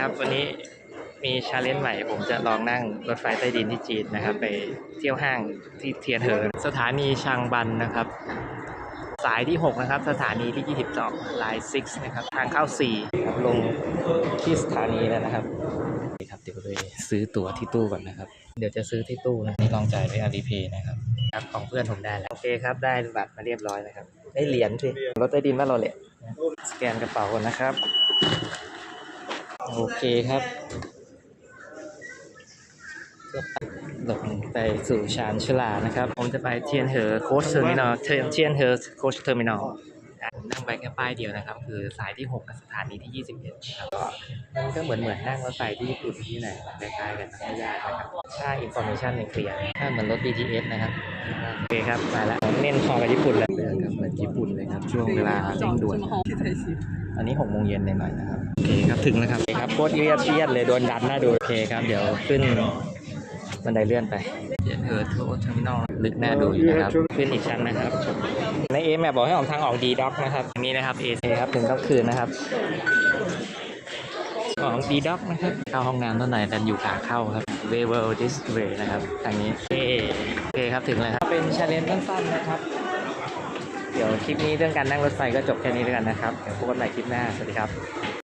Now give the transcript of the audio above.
ครับ วันนี้มีชาเลนจ์ใหม่ ผมจะลองนั่งรถไฟใต้ดินที่จีนนะครับ ไปเที่ยวห้างที่เทียนเหินสถานีชางบันนะครับ สายที่ 6 นะครับ สถานีที่ 22ลาย6นะครับ ทางเข้า4ครับลงที่สถานีแล้วนะครับนี่ครับเดี๋ยวไปซื้อตั๋วที่ตู้ก่อนนะครับ เดี๋ยวจะซื้อที่ตู้นะนี่ลองจ่ายด้วย Alipay นะครับครับของเพื่อนผมได้แล้วโอเคครับได้บัตรมาเรียบร้อยนะครับ ได้เหรียญสิรถใต้ดินว่านเราเลยสแกนกระเป๋าก่อนนะครับ โอเคครับหลงไปสู่ชานชลานะครับ ผมจะไปเทียนเหอโคชเทอร์มินอลเทียนเหอโคชเทอร์มินอลนั่งไปแค่ป้ายเดียวนะครับ คือสายที่ 6กับสถานีที่ 21นะครับ มันก็เหมือนเหมือนนั่งรถไฟที่ญี่ปุ่นที่ไหนคล้ายๆกันไม่ยากนะครับค่าอินโฟ a t ชันในเคลียร์ถ้าเหมือนรถ BTS นะครับโอเคครับมาแล้วเน้นพอกับญี่ปุ่นเลยครับเหมือนญี่ปุ่นเลยครับช่วงเวลาเร่งด่วนอันนี้หกโมงเย็นหน่อยๆนะครับโอเคครับถึงแล้วครับโอเคครับโคตรเอียดเอียดเลยโดนดันหน้าดูโอเคครับเดี๋ยวขึ้นบันไดเลื่อนไปเดี๋ยวเออทัวร์เทอร์มินอลลึกหน้าดูอยู่นะครับ ขึ้นอีกชั้นนะครับ ในเอแมบอกให้ออกทางออกดีด็อกนะครับอันนี้นะครับเอครับถึงต้องคืนนะครับ ของดีด็อกนะครับ เข้าห้องน้ำต้นไหร่ดันอยู่ขาเข้าครับเวเวลดิสเวย์นะครับทางนี้เอโอเคครับถึงแล้วครับ เป็นชาเลนจ์สั้นๆนะครับ เดี๋ยวคลิปนี้เรื่องการนั่งรถไฟก็จบแค่นี้แล้วกันนะครับ เดี๋ยวพบกันใหม่คลิปหน้า สวัสดีครับ